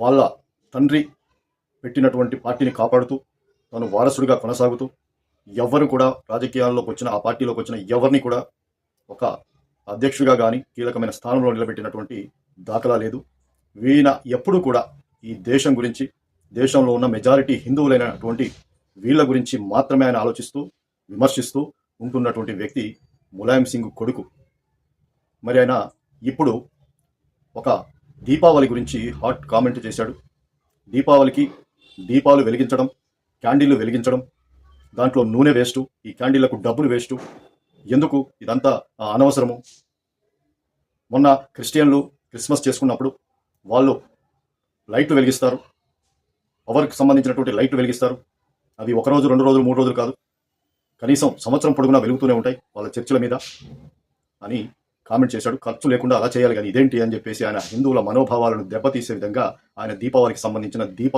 వాళ్ళ తండ్రి పెట్టినటువంటి పార్టీని కాపాడుతూ తను వారసుడిగా కొనసాగుతూ ఎవరు కూడా రాజకీయాల్లోకి వచ్చిన ఆ పార్టీలోకి వచ్చిన ఎవరిని కూడా ఒక అధ్యక్షుడిగా కానీ కీలకమైన స్థానంలో నిలబెట్టినటువంటి దాఖలా లేదు. వీణ ఎప్పుడూ కూడా ఈ దేశం గురించి దేశంలో ఉన్న మెజారిటీ హిందువులైనటువంటి వీళ్ళ గురించి మాత్రమే ఆయన ఆలోచిస్తూ విమర్శిస్తూ ఉంటున్నటువంటి వ్యక్తి ములాయం సింగ్ కొడుకు. మరి ఆయన ఇప్పుడు ఒక దీపావళి గురించి హాట్ కామెంట్ చేశాడు. దీపావళికి దీపాలు వెలిగించడం క్యాండిల్లు వెలిగించడం దాంట్లో నూనె వేస్టు ఈ క్యాండిళ్ళకు డబ్బులు వేస్టు. ఎందుకు ఇదంతా అనవసరము? మొన్న క్రిస్టియన్లు క్రిస్మస్ చేసుకున్నప్పుడు వాళ్ళు లైట్లు వెలిగిస్తారు. పవర్కి సంబంధించినటువంటి లైట్లు వెలిగిస్తారు. అవి ఒక రోజు రెండు రోజులు మూడు రోజులు కాదు. కనీసం సంవత్సరం పొడుగునా వెలుగుతూనే ఉంటాయి వాళ్ళ చర్చిల మీద. అని కామెంట్ చేశాడు ఖర్చు లేకుండా అలా చేయాలి కానీ ఇదేంటి అని చెప్పేసి ఆయన హిందువుల మనోభావాలను దెబ్బతీసే విధంగా ఆయన దీపావళికి సంబంధించిన దీప